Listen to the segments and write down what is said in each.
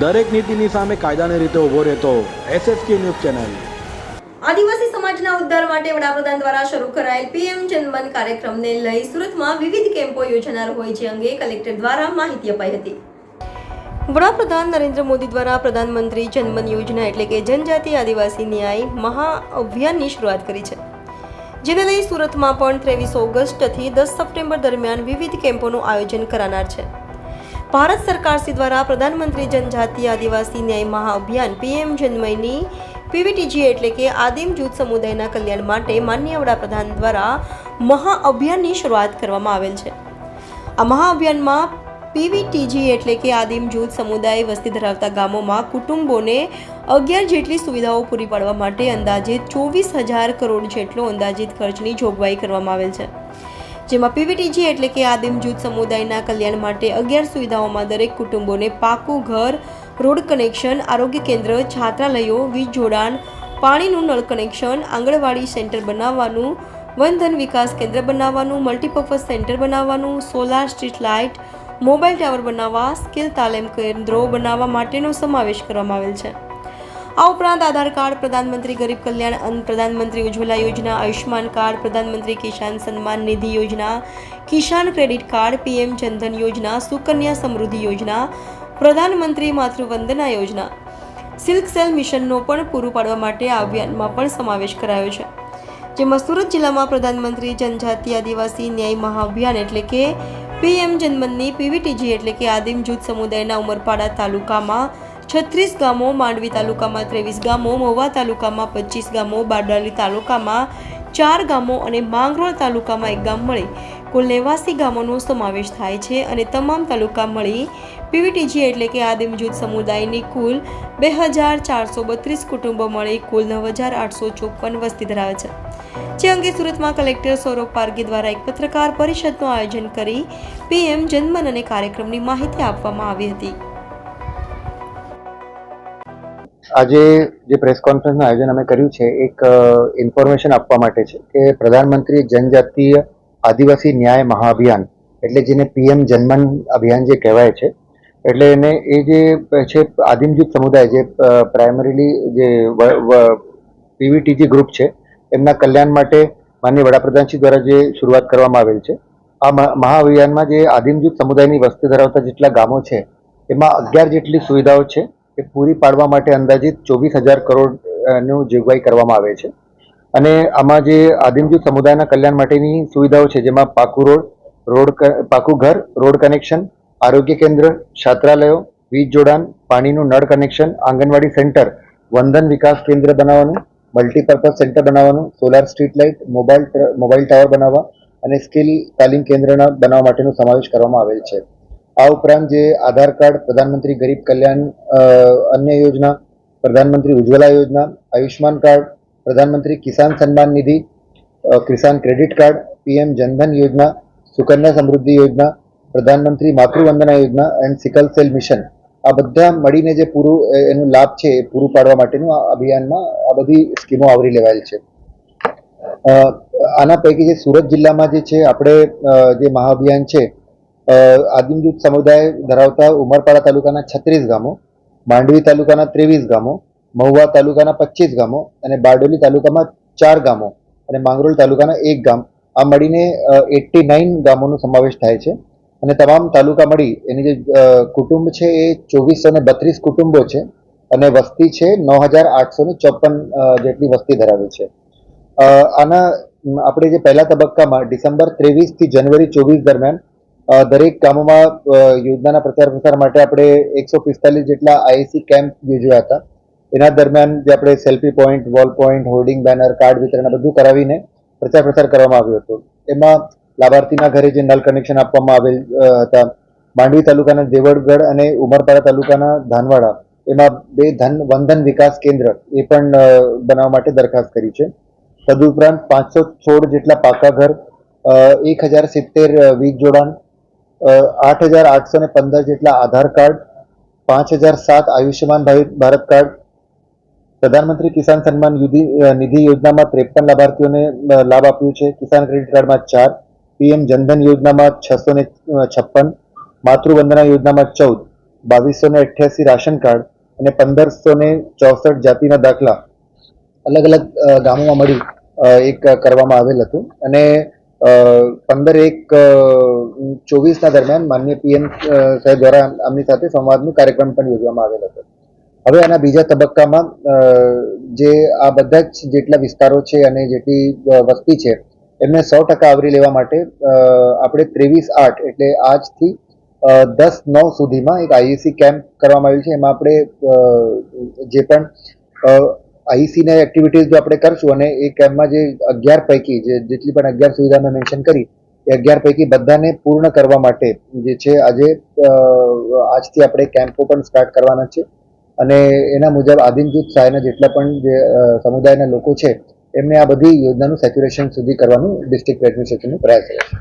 દરેક નીતિની સામે કાયદાની રીતે ઊભો રહેતો એસએસકે ન્યૂઝ ચેનલ. આદિવાસી સમાજના ઉદ્ધાર માટે વડાપ્રધાન દ્વારા શરૂ કરાયેલ પીએમ જનમન કાર્યક્રમને લઈ સુરતમાં વિવિધ કેમ્પો યોજાનાર હોય જે અંગે કલેક્ટર દ્વારા માહિતી અપાઈ હતી. વડાપ્રધાન નરેન્દ્ર મોદી દ્વારા પ્રધાનમંત્રી જનમન યોજના એટલે કે જનજાતિ આદિવાસી ન્યાય મહા અભિયાનની શરૂઆત કરી છે. જેને લઈ સુરતમાં પણ ત્રેવીસ ઓગસ્ટથી દસ સપ્ટેમ્બર દરમિયાન વિવિધ કેમ્પોનું આયોજન કરાનાર છે. ભારત સરકાર શ્રી દ્વારા પ્રધાનમંત્રી જનજાતિ આદિવાસી ન્યાય મહાઅભિયાન પીએમ જન્મયની પીવીટીજી એટલે કે આદિમ જૂથ સમુદાયના કલ્યાણ માટે માનનીય વડાપ્રધાન દ્વારા મહાઅભિયાનની શરૂઆત કરવામાં આવેલ છે. આ મહાઅભિયાનમાં પીવીટીજી એટલે કે આદિમ જૂથ સમુદાય વસ્તી ધરાવતા ગામોમાં કુટુંબોને અગિયાર જેટલી સુવિધાઓ પૂરી પાડવા માટે અંદાજિત ચોવીસ હજાર કરોડ જેટલો અંદાજિત ખર્ચની જોગવાઈ કરવામાં આવેલ છે. જેમાં પીવીટીજી એટલે કે આદિમ જૂથ સમુદાયના કલ્યાણ માટે અગિયાર સુવિધાઓમાં દરેક કુટુંબોને પાકું ઘર, રોડ કનેક્શન, આરોગ્ય કેન્દ્ર, છાત્રાલયો, વીજ જોડાણ, પાણીનું નળ કનેક્શન, આંગણવાડી સેન્ટર બનાવવાનું વનધન વિકાસ કેન્દ્ર બનાવવાનું, મલ્ટીપર્પઝ સેન્ટર બનાવવાનું, solar street light, mobile tower બનાવવા, સ્કિલ તાલીમ કેન્દ્રો બનાવવા માટેનો સમાવેશ કરવામાં આવેલ છે. આ ઉપરાંત આધાર કાર્ડ, પ્રધાનમંત્રી ગરીબ કલ્યાણ અન્ન, પ્રધાનમંત્રી ઉજ્જવલા યોજના, આયુષ્યમાન કાર્ડ, પ્રધાનમંત્રી Kisan Samman Nidhi Yojana, Kisan credit card, PM Jandhan Yojana, Sukanya Samriddhi યોજના, પ્રધાનમંત્રી માતૃવંદના યોજના. સિલ્ક સેલ મિશનનો પણ પૂરું પાડવા માટે આ અભિયાનમાં પણ સમાવેશ કરાયો છે. જેમાં સુરત જિલ્લામાં પ્રધાનમંત્રી જનજાતિ આદિવાસી ન્યાય મહાઅભિયાન એટલે કે પીએમ જનમનની પીવીટીજી એટલે કે આદિમ જૂથ સમુદાયના ઉમરપાડા તાલુકામાં છત્રીસ ગામો માંડવી તાલુકામાં ત્રેવીસ ગામો, મહુવા તાલુકામાં પચીસ ગામો, બારડોલી તાલુકામાં ચાર ગામો અને માંગરોળ તાલુકામાં એક ગામ મળી. કુલ નેવાસી ગામોનો સમાવેશ થાય છે અને તમામ તાલુકા મળી પીવીટીજી એટલે કે આદિમ જૂથ સમુદાયની કુલ બે હજાર ચારસો બત્રીસ કુટુંબો મળી, કુલ નવ હજાર આઠસો ચોપન વસ્તી ધરાવે છે. જે અંગે સુરતમાં કલેક્ટર સૌરભ પારગી દ્વારા એક પત્રકાર પરિષદનું આયોજન કરી પીએમ જનમન અને કાર્યક્રમની માહિતી આપવામાં આવી હતી. આજે જે પ્રેસ કોન્ફરન્સનું આયોજન અમે કર્યું છે, એક ઇન્ફોર્મેશન આપવા માટે છે કે પ્રધાનમંત્રી જનજાતીય આદિવાસી ન્યાય મહાઅભિયાન, એટલે જેને પીએમ જનમન અભિયાન જે કહેવાય છે, એટલે એને એ જે છે આદિમ સમુદાય જે પ્રાઇમરીલી જે પીવીટીજી ગ્રુપ છે, એમના કલ્યાણ માટે માનનીય વડાપ્રધાનશ્રી દ્વારા જે શરૂઆત કરવામાં આવેલ છે, આ મહા- મહાઅભિયાનમાં જે આદિમ સમુદાયની વસ્તી ધરાવતા જેટલા ગામો છે, એમાં અગિયાર જેટલી સુવિધાઓ છે એ પૂરી પાડવા માટે અંદાજિત ચોવીસ હજાર કરોડનું જોગવાઈ કરવામાં આવે છે. અને આમાં જે આદિમ સમુદાયના કલ્યાણ માટેની સુવિધાઓ છે, જેમાં પાકું રોડ રોડ પાકું ઘર, રોડ કનેક્શન, આરોગ્ય કેન્દ્ર, છાત્રાલયો, વીજ જોડાણ, પાણીનું નળ કનેક્શન, આંગણવાડી સેન્ટર, વંદન વિકાસ કેન્દ્ર બનાવવાનું, મલ્ટીપર્પઝ સેન્ટર બનાવવાનું, solar street light mobile mobile tower બનાવવા અને સ્કિલ તાલીમ કેન્દ્રના બનાવવા માટેનો સમાવેશ કરવામાં આવેલ છે. આ ઉપરાંત જે આધાર કાર્ડ, પ્રધાનમંત્રી ગરીબ કલ્યાણ અન્ય યોજના, પ્રધાનમંત્રી ઉજ્જવલા યોજના Ayushman card, Pradhanmantri Kisan Samman Nidhi Kisan credit card, PM Jandhan Yojana, Sukanya Samriddhi યોજના, પ્રધાનમંત્રી માતૃવંદના યોજના એન્ડ સિકલ સેલ મિશન. આ બધા મળીને જે પૂરું એનું લાભ છે, એ પૂરું પાડવા માટેનું આ અભિયાનમાં આ બધી સ્કીમો આવરી લેવાયેલ છે. આના પૈકી જે સુરત જિલ્લામાં જે છે, આપણે જે મહાઅભિયાન છે આદિમ જૂથ સમુદાય ધરાવતા ઉમરપાડા તાલુકાના છત્રીસ ગામો, માંડવી તાલુકાના ત્રેવીસ ગામો, મહુવા તાલુકાના પચીસ ગામો અને બારડોલી તાલુકામાં ચાર ગામો અને માંગરોળ તાલુકાના એક ગામ. આ મળીને એટી નાઇન ગામોનો સમાવેશ થાય છે. અને તમામ તાલુકા મળી એની જે કુટુંબ છે એ ચોવીસો ને બત્રીસ કુટુંબો છે અને વસ્તી છે નવ હજાર આઠસો ને ચોપન જેટલી વસ્તી ધરાવે છે. આના આપણે જે પહેલા તબક્કામાં ડિસેમ્બર ત્રેવીસથી જનવરી ચોવીસ દરમિયાન દરેક ગામોમાં યોજનાના પ્રચાર પ્રસાર માટે આપણે એકસો પિસ્તાલીસ જેટલા આઈસી કેમ્પ યોજ્યા હતા. એના દરમિયાન જે આપણે selfie point, wall point, hoarding banner, card વિતરણ બધું કરાવીને પ્રચાર પ્રસાર કરવામાં આવ્યો હતો. એમાં લાભાર્થીના ઘરે જે નલ કનેક્શન આપવામાં આવેલ હતા, માંડવી તાલુકાના દેવળગઢ અને ઉમરપાડા તાલુકાના ધાનવાડા, એમાં બે ધન, વંધન વિકાસ કેન્દ્ર એ પણ બનાવવા માટે દરખાસ્ત કરી છે. તદુપરાંત પાંચસો સોળ જેટલા પાકા ઘર એક હજાર સિત્તેર વીજ જોડાણ આઠ હજાર આઠસો ને પંદર જેટલા આધાર કાર્ડ, પાંચ હજાર સાત આયુષ્યમાન ભારત કાર્ડ, પ્રધાનમંત્રી કિસાન સન્માન નિધિ યોજનામાં ત્રેપન લાભાર્થીઓને લાભ આપ્યું છે. કિસાન ક્રેડિટ કાર્ડમાં ચાર, પીએમ જનધન યોજનામાં છસો ને છપ્પન, માતૃવંદના યોજનામાં ચૌદ, બાવીસો ને અઠ્યાસી રાશન કાર્ડ અને પંદરસો ને ચોસઠ જાતિના દાખલા અલગ અલગ ગામોમાં મળી એક કરવામાં આવેલ હતું. અને પંદર એક ચોવીસના દરમિયાન માન્ય પીએમ સાહેબ દ્વારા આમની સાથે સંવાદનો કાર્યક્રમ પણ યોજવામાં આવેલ હતો. હવે આના બીજા તબક્કામાં જે આ બધા જ જેટલા વિસ્તારો છે અને જેટલી વસ્તી છે, એમને સો ટકા આવરી લેવા માટે આપણે ત્રેવીસ આઠ એટલે આજથી દસ નવ સુધીમાં એક આઈએસી કેમ્પ કરવામાં આવ્યું છે. એમાં આપણે જે પણ આઈસીના એક્ટિવિટીઝ જો આપણે કરશું અને એ કેમ્પમાં જે અગિયાર પૈકી, જે જેટલી પણ અગિયાર સુવિધા મેં મેન્શન કરી, એ અગિયાર પૈકી બધાને પૂર્ણ કરવા માટે જે છે, આજે આજથી આપણે કેમ્પો પણ સ્ટાર્ટ કરવાના છે. અને એના મુજબ આદિમ જૂથ સહાયના જેટલા પણ જે સમુદાયના લોકો છે, એમને આ બધી યોજનાનું સેચ્યુરેશન સુધી કરવાનું ડિસ્ટ્રિક્ટ એડમિનિસ્ટ્રેશનનો પ્રયાસ રહેશે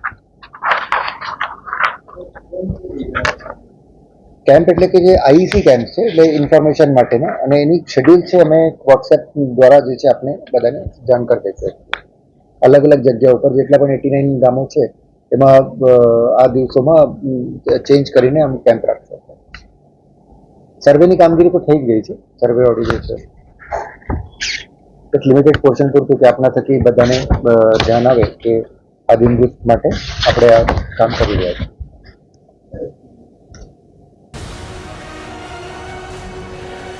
કેમ્પ એટલે કે જે આઈસી કેમ્પ છે, એટલે ઇન્ફોર્મેશન માટેના. અને એની શેડ્યુલ છે, અમે વોટ્સએપ દ્વારા જે છે આપણે બધાને જાણ કરી દઈશું અલગ અલગ જગ્યા ઉપર, જેટલા પણ એટી નાઇન ગામો છે, એમાં આ દિવસોમાં ચેન્જ કરીને અમે કેમ્પ રાખશું સર્વેની કામગીરી તો થઈ જ ગઈ છે સર્વે ઓડી જે છે. એક લિમિટેડ પોર્શન પૂરતું કે આપણા થકી બધાને ધ્યાન આવે કે આ દિનગૃત માટે આપણે આ કામ કરી રહ્યા છીએ.